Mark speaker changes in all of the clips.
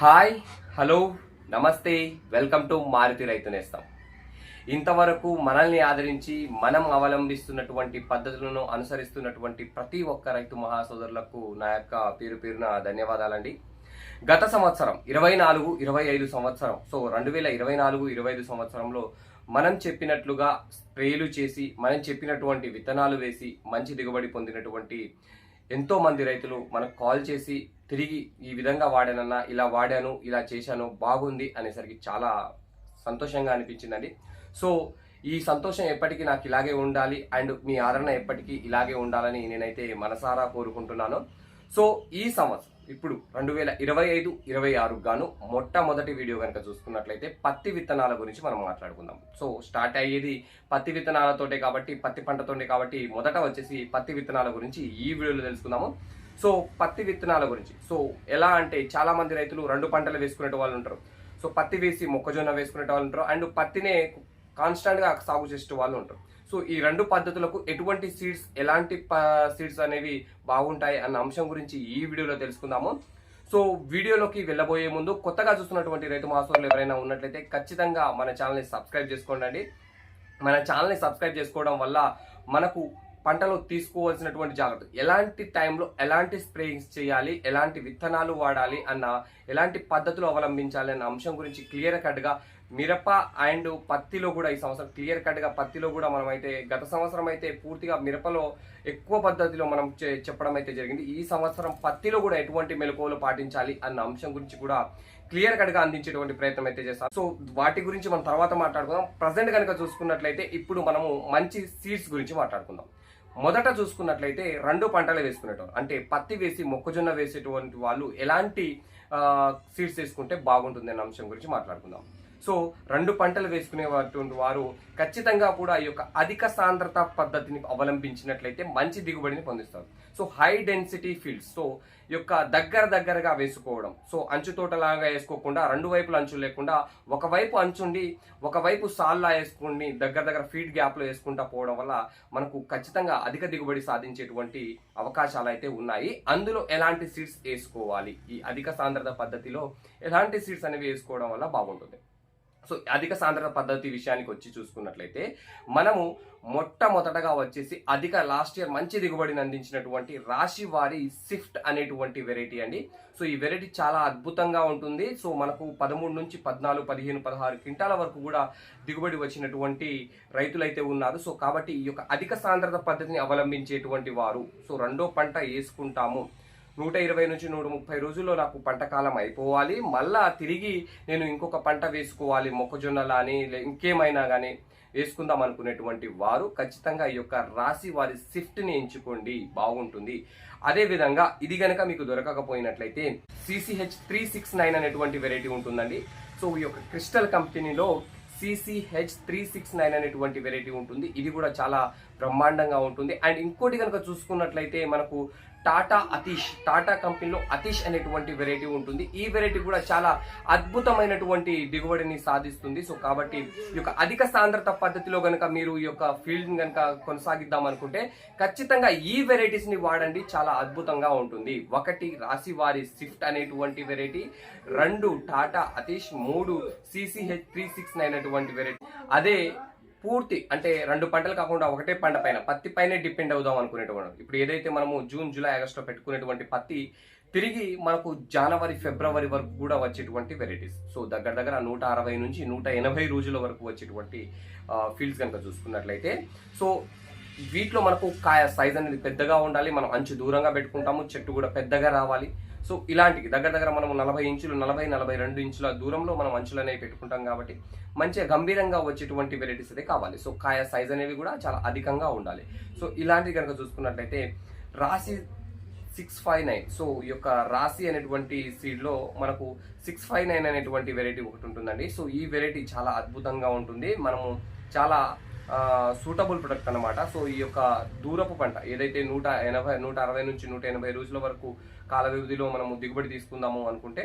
Speaker 1: Hi hello నమస్తే welcome to Maruti రైతు నేస్తాం. ఇంతవరకు మనల్ని ఆదరించి మనం అవలంబిస్తున్నటువంటి పద్ధతులను అనుసరిస్తున్నటువంటి ప్రతి ఒక్క రైతు మహాసోదరులకు నా యొక్క పేరు పేరున ధన్యవాదాలండి. గత సంవత్సరం ఇరవై నాలుగు ఇరవై ఐదు సంవత్సరం సో రెండు వేల ఇరవై నాలుగు ఇరవై ఐదు సంవత్సరంలో మనం చెప్పినట్లుగా స్ప్రేలు చేసి మనం చెప్పినటువంటి విత్తనాలు వేసి మంచి దిగుబడి పొందినటువంటి ఎంతోమంది రైతులు మనకు కాల్ చేసి తిరిగి ఈ విధంగా వాడానన్నా ఇలా వాడాను ఇలా చేశాను బాగుంది అనేసరికి చాలా సంతోషంగా అనిపించిందండి. సో ఈ సంతోషం ఎప్పటికీ నాకు ఇలాగే ఉండాలి అండ్ మీ ఆదరణ ఎప్పటికీ ఇలాగే ఉండాలని నేనైతే మనసారా కోరుకుంటున్నాను. సో ఈ సంవత్సరం ఇప్పుడు రెండు వేల ఇరవై ఐదు ఇరవై ఆరు గాను మొట్టమొదటి వీడియో కనుక చూసుకున్నట్లయితే పత్తి విత్తనాల గురించి మనం మాట్లాడుకుందాం. సో స్టార్ట్ అయ్యేది పత్తి విత్తనాలతోటే కాబట్టి పత్తి పంటతోటే కాబట్టి మొదట వచ్చేసి పత్తి విత్తనాల గురించి ఈ వీడియోలో తెలుసుకుందాము. సో పత్తి విత్తనాల గురించి. సో ఎలా అంటే చాలా మంది రైతులు రెండు పంటలు వేసుకునే వాళ్ళు ఉంటారు. సో పత్తి వేసి మొక్కజొన్న వేసుకునే వాళ్ళు ఉంటారు. అండ్ పత్తినే కాన్స్టాంట్గా సాగు చేసే వాళ్ళు ఉంటారు. సో ఈ రెండు పద్ధతులకు ఎటువంటి సీడ్స్ ఎలాంటి సీడ్స్ అనేవి బాగుంటాయి అన్న అంశం గురించి ఈ వీడియోలో తెలుసుకుందాము. సో వీడియోలోకి వెళ్ళబోయే ముందు కొత్తగా చూస్తున్నటువంటి రైతు మాసోర్లు ఎవరైనా ఉన్నట్లయితే ఖచ్చితంగా మన ఛానల్ని సబ్స్క్రైబ్ చేసుకోండి. మన ఛానల్ని సబ్స్క్రైబ్ చేసుకోవడం వల్ల మనకు పంటలో తీసుకోవాల్సినటువంటి జాగ్రత్త. ఎలాంటి టైంలో ఎలాంటి స్ప్రేయింగ్స్ చేయాలి ఎలాంటి విత్తనాలు వాడాలి అన్న ఎలాంటి పద్ధతులు అవలంబించాలి అన్న అంశం గురించి క్లియర్ కట్గా మిరప అండ్ పత్తిలో కూడా ఈ సంవత్సరం క్లియర్ కట్గా పత్తిలో కూడా మనం అయితే గత సంవత్సరం అయితే పూర్తిగా మిరపలో ఎక్కువ పద్ధతిలో మనం చెప్పడం అయితే జరిగింది. ఈ సంవత్సరం పత్తిలో కూడా ఎటువంటి మెలకువలు పాటించాలి అన్న అంశం గురించి కూడా క్లియర్ కట్గా అందించేటువంటి ప్రయత్నం అయితే చేస్తాం. సో వాటి గురించి మనం తర్వాత మాట్లాడుకుందాం. ప్రజెంట్ కనుక చూసుకున్నట్లయితే ఇప్పుడు మనము మంచి సీడ్స్ గురించి మాట్లాడుకుందాం. మొదట చూసుకున్నట్లయితే రెండు పంటలు వేసుకునేటోళ్ళు. అంటే పత్తి వేసి మొక్కజొన్న వేసేటువంటి వాళ్ళు ఎలాంటి సీడ్స్ వేసుకుంటే బాగుంటుంది అనే అంశం గురించి మాట్లాడుకుందాం. సో రెండు పంటలు వేసుకునేటువంటి వారు ఖచ్చితంగా కూడా ఈ యొక్క అధిక సాంద్రత పద్ధతిని అవలంబించినట్లయితే మంచి దిగుబడిని పొందిస్తారు. So high density fields so ఈ యొక్క దగ్గర దగ్గరగా వేసుకోవడం సో అంచు తోటలాగా వేసుకోకుండా రెండు వైపులు అంచు లేకుండా ఒకవైపు అంచుండి ఒకవైపు సాల్లా వేసుకుని దగ్గర దగ్గర ఫీడ్ గ్యాప్లో వేసుకుంటా పోవడం వల్ల మనకు ఖచ్చితంగా అధిక దిగుబడి సాధించేటువంటి అవకాశాలు అయితే ఉన్నాయి. అందులో ఎలాంటి సీడ్స్ వేసుకోవాలి? ఈ అధిక సాంద్రత పద్ధతిలో ఎలాంటి సీడ్స్ అనేవి వేసుకోవడం వల్ల బాగుంటుంది? సో అధిక సాంద్రత పద్ధతి విషయానికి వచ్చి చూసుకున్నట్లయితే మనము మొట్టమొదటగా వచ్చేసి అధిక లాస్ట్ ఇయర్ మంచి దిగుబడిని అందించినటువంటి రాశి వారి స్విఫ్ట్ అనేటువంటి వెరైటీ అండి. సో ఈ వెరైటీ చాలా అద్భుతంగా ఉంటుంది. సో మనకు పదమూడు నుంచి పద్నాలుగు పదిహేను పదహారు క్వింటాల వరకు కూడా దిగుబడి వచ్చినటువంటి రైతులైతే ఉన్నారు. సో కాబట్టి ఈ యొక్క అధిక సాంద్రత పద్ధతిని అవలంబించేటువంటి వారు సో రెండో పంట వేసుకుంటాము. నూట ఇరవై నుంచి నూట ముప్పై రోజుల్లో నాకు పంట కాలం అయిపోవాలి. మళ్ళా తిరిగి నేను ఇంకొక పంట వేసుకోవాలి మొక్కజొన్నలా ఇంకేమైనా కానీ వేసుకుందాం అనుకునేటువంటి వారు ఖచ్చితంగా ఈ యొక్క రాశి వారి షిఫ్ట్ని ఎంచుకోండి. బాగుంటుంది. అదేవిధంగా ఇది గనక మీకు దొరకకపోయినట్లయితే సిసిహెచ్ త్రీ సిక్స్ నైన్ అనేటువంటి వెరైటీ ఉంటుందండి. సో ఈ యొక్క క్రిస్టల్ కంపెనీలో సిసిహెచ్ త్రీ సిక్స్ నైన్ అనేటువంటి వెరైటీ ఉంటుంది. ఇది కూడా చాలా బ్రహ్మాండంగా ఉంటుంది. అండ్ ఇంకోటి కనుక చూసుకున్నట్లయితే మనకు టాటా అతీష్ టాటా కంపెనీలో అతీష్ అనేటువంటి వెరైటీ ఉంటుంది. ఈ వెరైటీ కూడా చాలా అద్భుతమైనటువంటి దిగుబడిని సాధిస్తుంది. సో కాబట్టి ఈ యొక్క అధిక సాంద్రత పద్ధతిలో కనుక మీరు ఈ యొక్క ఫీల్డ్ కనుక కొనసాగిద్దాం అనుకుంటే ఖచ్చితంగా ఈ వెరైటీస్ని వాడండి. చాలా అద్భుతంగా ఉంటుంది. ఒకటి రాశి వారి స్విఫ్ట్ అనేటువంటి వెరైటీ రెండు టాటా అతీష్ మూడు సిసిహెచ్ త్రీ సిక్స్ నైన్ అటువంటి వెరైటీ. అదే పూర్తి అంటే రెండు పంటలు కాకుండా ఒకటే పంట పైన పత్తి పైనే డిపెండ్ అవుదాం అనుకునేటువంటి ఇప్పుడు ఏదైతే మనము జూన్ జూలై ఆగస్టులో పెట్టుకునేటువంటి పత్తి తిరిగి మనకు జనవరి ఫిబ్రవరి వరకు కూడా వచ్చేటువంటి వెరైటీస్. సో దగ్గర దగ్గర నూట అరవై నుంచి నూట ఎనభై రోజుల వరకు వచ్చేటువంటి ఫీల్డ్స్ కనుక చూసుకున్నట్లయితే సో వీటిలో మనకు కాయ సైజ్ అనేది పెద్దగా ఉండాలి మనం అంచు దూరంగా పెట్టుకుంటాము చెట్టు కూడా పెద్దగా రావాలి. సో ఇలాంటివి దగ్గర దగ్గర మనం నలభై ఇంచులు నలభై నలభై రెండు ఇంచుల దూరంలో మనం అంచులు అనేవి పెట్టుకుంటాం కాబట్టి మంచిగా గంభీరంగా వచ్చేటువంటి వెరైటీస్ అయితే కావాలి. సో కాయ సైజ్ అనేవి కూడా చాలా అధికంగా ఉండాలి. సో ఇలాంటివి కనుక చూసుకున్నట్లయితే రాశి సిక్స్ ఫైవ్ నైన్ సో ఈ యొక్క రాశి అనేటువంటి సీడ్లో మనకు సిక్స్ ఫైవ్ నైన్ అనేటువంటి వెరైటీ ఒకటి ఉంటుందండి. సో ఈ వెరైటీ చాలా అద్భుతంగా ఉంటుంది. మనము చాలా సూటబుల్ ప్రొడక్ట్ అనమాట సో ఈ యొక్క దూరపు పంట ఏదైతే నూట ఎనభై నూట అరవై నుంచి నూట ఎనభై రోజుల వరకు కాల వ్యవధిలో మనము దిగుబడి తీసుకుందాము అనుకుంటే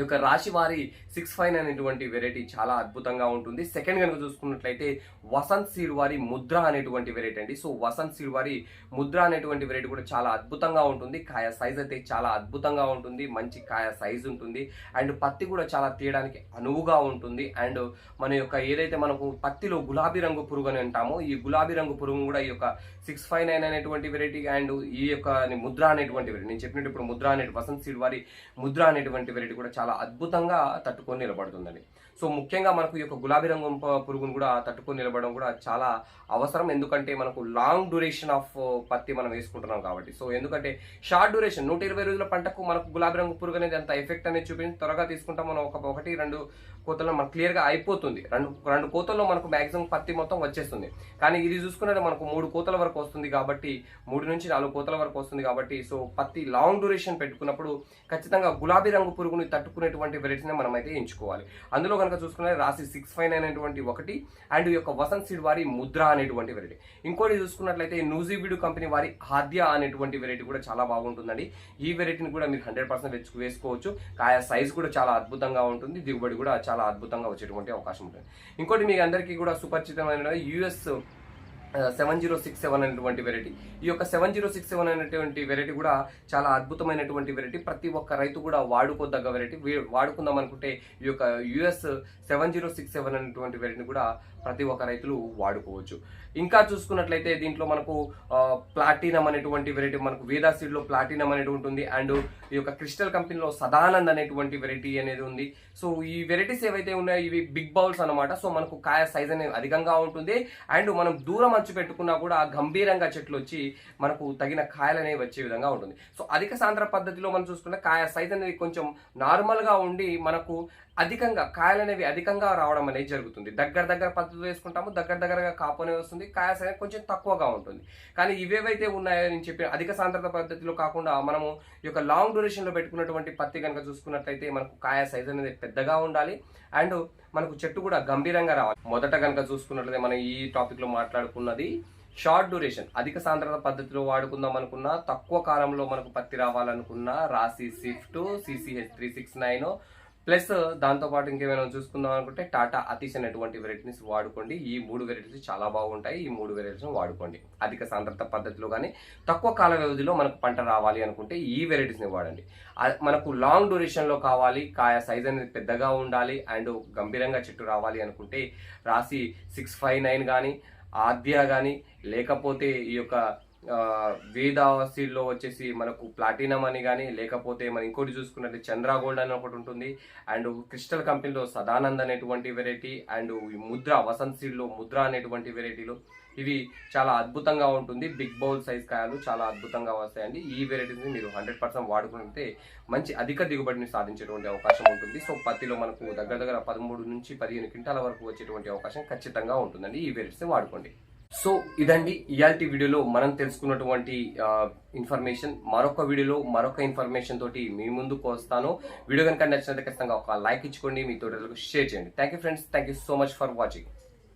Speaker 1: యొక్క రాశి వారి సిక్స్ ఫైవ్ అనేటువంటి వెరైటీ చాలా అద్భుతంగా ఉంటుంది. సెకండ్ కనుక చూసుకున్నట్లయితే వసంత్ సీడ్ వారి ముద్ర అనేటువంటి వెరైటీ అండి. సో వసంత్ సీడ్ వారి ముద్ర అనేటువంటి వెరైటీ కూడా చాలా అద్భుతంగా ఉంటుంది. కాయ సైజ్ అయితే చాలా అద్భుతంగా ఉంటుంది. మంచి కాయ సైజ్ ఉంటుంది. అండ్ పత్తి కూడా చాలా తీయడానికి అనువుగా ఉంటుంది. అండ్ మన యొక్క ఏదైతే మనకు పత్తిలో గులాబీ రంగు పురుగు అని అంటామో ఈ గులాబీ రంగు పురుగు కూడా ఈ యొక్క సిక్స్ ఫైవ్ నైన్ అనేటువంటి వెరైటీ అండ్ ఈ యొక్క ముద్ర అనేటువంటి వెరైటీ నేను చెప్పినట్టు ఇప్పుడు ముద్ర అనే వసంత్ సీడ్ వారి ముద్ర అనేటువంటి వెరైటీ కూడా చాలా అద్భుతంగా తట్టుకొని నిలబడుతుందండి. సో ముఖ్యంగా మనకు ఈ యొక్క గులాబీ రంగు పురుగును కూడా తట్టుకొని నిలబడడం కూడా చాలా అవసరం. ఎందుకంటే మనకు లాంగ్ డ్యూరేషన్ ఆఫ్ పత్తి మనం వేసుకుంటున్నాం కాబట్టి. సో ఎందుకంటే షార్ట్ డ్యూరేషన్ నూట ఇరవై రోజుల పంటకు మనకు గులాబీ రంగు పురుగు అనేది అంత ఎఫెక్ట్ అనేది చూపించి త్వరగా తీసుకుంటాం మనం ఒక ఒకటి రెండు కోతల్లో మనకు క్లియర్గా అయిపోతుంది. రెండు రెండు కోతల్లో మనకు మ్యాక్సిమం పత్తి మొత్తం వచ్చేస్తుంది. కానీ ఇది చూసుకున్నట్టు మనకు మూడు కోతల వరకు వస్తుంది కాబట్టి మూడు నుంచి నాలుగు కోతల వరకు వస్తుంది కాబట్టి సో పత్తి లాంగ్ డ్యూరేషన్ పెట్టుకున్నప్పుడు ఖచ్చితంగా గులాబీ రంగు పురుగుని తట్టు తట్టుకునేటువంటి వెరైటీని మనం అయితే ఎంచుకోవాలి. అందులో కనుక చూసుకునే రాసి సిక్స్ ఫైవ్ నైన్ అనేటువంటి ఒకటి అండ్ ఈ యొక్క వసంత్ సీడ్ వారి ముద్ర అనేటువంటి వెరైటీ. ఇంకోటి చూసుకున్నట్లయితే నూజిబిడు కంపెనీ వారి ఆద్య అనేటువంటి వెరైటీ కూడా చాలా బాగుంటుందండి. ఈ వెరైటీని కూడా మీరు హండ్రెడ్ పర్సెంట్ వేసుకోవచ్చు. కాయ సైజ్ కూడా చాలా అద్భుతంగా ఉంటుంది. దిగుబడి కూడా చాలా అద్భుతంగా వచ్చేటువంటి అవకాశం ఉంటుంది. ఇంకోటి మీ అందరికీ కూడా సుపరిచితమైన US seven zero six seven అనేటువంటి వెరైటీ ఈ యొక్క సెవెన్ జీరో సిక్స్ సెవెన్ అనేటువంటి వెరైటీ కూడా చాలా అద్భుతమైనటువంటి వెరైటీ ప్రతి ఒక్క రైతు కూడా వాడుకోదగ్గ వెరైటీ వాడుకుందాం అనుకుంటే ఈ యొక్క US seven zero six seven అనేటువంటి వెరైటీని కూడా ప్రతి ఒక్క రైతులు వాడుకోవచ్చు. ఇంకా చూసుకున్నట్లయితే దీంట్లో మనకు ప్లాటినం అనేటువంటి వెరైటీ మనకు వేదా సీడ్లో ప్లాటినం అనేది ఉంటుంది. అండ్ ఈ యొక్క క్రిస్టల్ కంపెనీలో సదానంద్ అనేటువంటి వెరైటీ అనేది ఉంది. సో ఈ వెరైటీస్ ఏవైతే ఉన్నాయో ఇవి బిగ్ బౌల్స్ అన్నమాట. సో మనకు కాయ సైజ్ అనేది అధికంగా ఉంటుంది. అండ్ మనం దూరం అంచు పెట్టుకున్నా కూడా గంభీరంగా చెట్లు వచ్చి మనకు తగిన కాయలనేవి వచ్చే విధంగా ఉంటుంది. సో అధిక సాంద్ర పద్ధతిలో మనం చూసుకుంటే కాయ సైజ్ అనేది కొంచెం నార్మల్గా ఉండి మనకు అధికంగా కాయలు అనేవి అధికంగా రావడం అనేది జరుగుతుంది. దగ్గర దగ్గర పద్ధతిలో వేసుకుంటాము దగ్గర దగ్గరగా కాపు అనేది వస్తుంది కాయ సైజ్ కొంచెం తక్కువగా ఉంటుంది. కానీ ఇవేవైతే ఉన్నాయో నేను చెప్పిన అధిక సాంద్రత పద్ధతిలో కాకుండా మనము ఈ యొక్క లాంగ్ డ్యూరేషన్లో పెట్టుకున్నటువంటి పత్తి కనుక చూసుకున్నట్లయితే మనకు కాయ సైజ్ అనేది పెద్దగా ఉండాలి. అండ్ మనకు చెట్టు కూడా గంభీరంగా రావాలి. మొదట కనుక చూసుకున్నట్లయితే మనం ఈ టాపిక్లో మాట్లాడుకున్నది షార్ట్ డ్యూరేషన్ అధిక సాంద్రత పద్ధతిలో వాడుకుందాం అనుకున్నా తక్కువ కాలంలో మనకు పత్తి రావాలనుకున్నా Rasi Swift CCH three six nine plus దాంతో పాటు ఇంకేమైనా చూసుకుందాం అనుకుంటే టాటా అతీష్ అనేటువంటి వెరైటీస్ వాడుకోండి. ఈ మూడు వెరైటీస్ చాలా బాగుంటాయి. ఈ మూడు వెరైటీస్ వాడుకోండి. అధిక సాంద్రత పద్ధతిలో కానీ తక్కువ కాల వ్యవధిలో మనకు పంట రావాలి అనుకుంటే ఈ వెరైటీస్ని వాడండి. మనకు లాంగ్ డ్యూరేషన్లో కావాలి కాయ సైజ్ అనేది పెద్దగా ఉండాలి అండ్ గంభీరంగా చెట్టు రావాలి అనుకుంటే రాసి సిక్స్ ఫైవ్ నైన్ కానీ ఆద్య కానీ లేకపోతే ఈ యొక్క వేదా సీడ్లో వచ్చేసి మనకు ప్లాటినం అని కానీ లేకపోతే మనం ఇంకోటి చూసుకున్నట్టు చంద్ర గోల్డ్ అని ఒకటి ఉంటుంది. అండ్ క్రిస్టల్ కంపెనీలో సదానంద్ అనేటువంటి వెరైటీ అండ్ ముద్ర వసంత్ సీడ్లో ముద్ర అనేటువంటి వెరైటీలు. ఇవి చాలా అద్భుతంగా ఉంటుంది. బిగ్ బౌల్ సైజ్ కాయలు చాలా అద్భుతంగా వస్తాయండి. ఈ వెరైటీస్ని మీరు హండ్రెడ్ పర్సెంట్ వాడుకుంటే మంచి అధిక దిగుబడిని సాధించేటువంటి అవకాశం ఉంటుంది. సో పత్తిలో మనకు దగ్గర దగ్గర పదమూడు నుంచి పదిహేను క్వింటాల వరకు వచ్చేటువంటి అవకాశం ఖచ్చితంగా ఉంటుందండి. ఈ వెరైటీస్ని వాడుకోండి. సో ఇదండి ఇయాల్టీ వీడియోలో మనం తెలుసుకున్నటువంటి ఇన్ఫర్మేషన్. మరొక వీడియోలో మరొక ఇన్ఫర్మేషన్ తోటి మీ ముందుకు వస్తాను. వీడియో కనుక నచ్చినట్లయితే ఖచ్చితంగా ఒక లైక్ ఇచ్చుకోండి. మీ తోటలకు షేర్ చేయండి. Thank you friends. Thank you so much for watching.